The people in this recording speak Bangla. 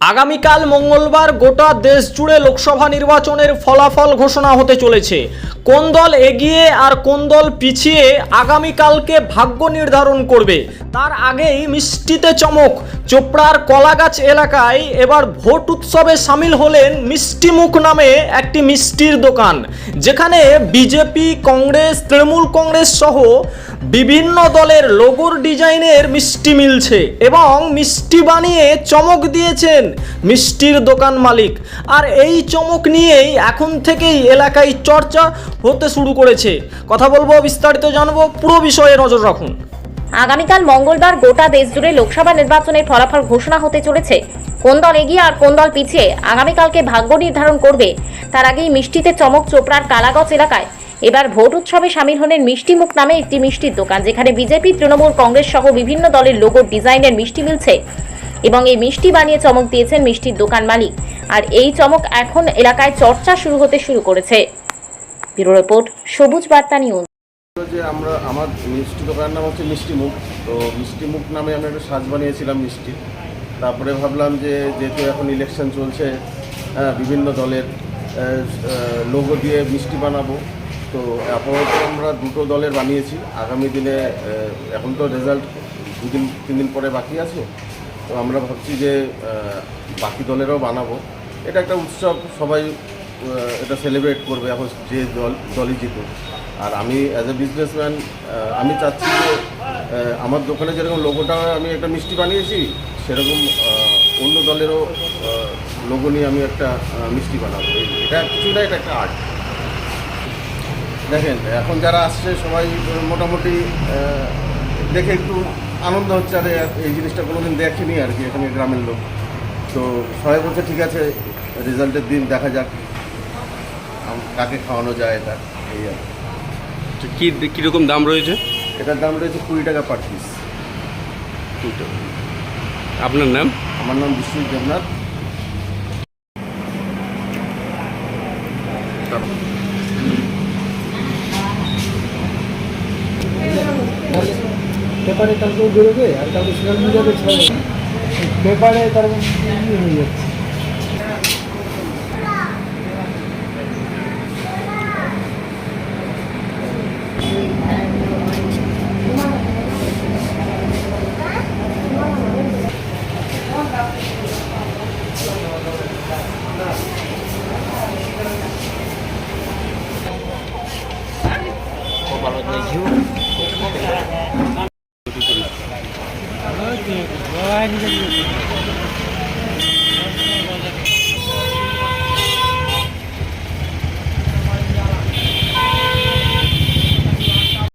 আগামীকাল মঙ্গলবার গোটা দেশ জুড়ে লোকসভা নির্বাচনের ফলাফল ঘোষণা হতে চলেছে। কোন দল এগিয়ে আর কোন দল পিছিয়ে আগামীকালকে ভাগ্য নির্ধারণ করবে। তার আগেই মিষ্টিতে চমক। চোপড়ার কলাগাছ এলাকায় এবার ভোট উৎসবে সামিল হলেন মিষ্টিমুখ নামে একটি মিষ্টির দোকান। যেখানে বিজেপি, কংগ্রেস, তৃণমূল কংগ্রেস সহ বিভিন্ন দলের লোগোর ডিজাইনের মিষ্টি মিলছে এবং মিষ্টি বানিয়ে চমক দিয়েছেন মিষ্টির দোকান মালিক। আর এই চমক নিয়েই এখন থেকেই এলাকায় চর্চা হতে শুরু করেছে। কথা বলব, বিস্তারিত জানব, পুরো বিষয়ে নজর রাখুন। আগামীকাল মঙ্গলবার গোটা দেশ জুড়ে লোকসভা নির্বাচনের ফলাফল ঘোষণা হতে চলেছে। কোন দল এগিয়ে আর কোন দল পিছিয়ে, আগামীকালকে ভাগ্য নির্ধারণ করবে। তার আগেই মিষ্টিতে চমক চোপড়ার কালাগঞ্জ এলাকায়। এবার ভোট উৎসবে সামিল হলেন মিষ্টিমুখ নামে একটি মিষ্টির দোকান, যেখানে বিজেপি, তৃণমূল, কংগ্রেস সহ বিভিন্ন দলের লোগোর ডিজাইনের মিষ্টি মিলছে। এবং এই মিষ্টি বানিয়ে চমক দিয়েছেন মিষ্টির দোকান মালিক। আর এই চমক এখন এলাকায় চর্চা শুরু হতে শুরু করেছে। ব্যুরো রিপোর্ট, সবুজ বার্তা নিউজ। যে আমরা, আমার মিষ্টি দোকানের নাম হচ্ছে মিষ্টি মুখ। তো মিষ্টি মুখ নামে আমি একটা সাজ বানিয়েছিলাম মিষ্টি। তারপরে ভাবলাম যে, যেহেতু এখন ইলেকশন চলছে হ্যাঁ বিভিন্ন দলের লোগো দিয়ে মিষ্টি বানাবো। তো আপাতত আমরা দুটো দলের বানিয়েছি। আগামী দিনে এখন তো রেজাল্ট দুদিন তিন দিন পরে বাকি আছে। তো আমরা ভাবছি যে বাকি দলেরও বানাবো। এটা একটা উৎসব, সবাই এটা সেলিব্রেট করবে, এখন যে দল, দলই জিতুক। আর আমি অ্যাজ এ বিজনেসম্যান আমি চাচ্ছি যে আমার দোকানে যেরকম লোগোটা আমি একটা মিষ্টি বানিয়েছি, সেরকম অন্য দলেরও লোগো নিয়ে আমি একটা মিষ্টি বানাবো। এটা কিছু না এটা একটা আর্ট দেখেন, এখন যারা আসছে, সবাই মোটামুটি দেখে একটু আনন্দ হচ্ছে আরে এই জিনিসটা কোনোদিন দেখেনি আর কি এখানে গ্রামের লোক। তো সবাই বলছে ঠিক আছে রেজাল্টের দিন দেখা যাক কাকে খাওয়ানো যায় এটা এই আর কি। তো কি কীরকম দাম রয়েছে? এটার দাম রয়েছে কুড়ি টাকা পার পিস আপনার নাম? আমার নাম বিশ্বজিৎ দেবনাথ। পেপারে কালকেও বেরোবে আর কালকে সোশ্যাল মিডিয়াতে ছড়াবে পেপারে তার ইয়ে হয়ে যাচ্ছে Thank you. 我爱你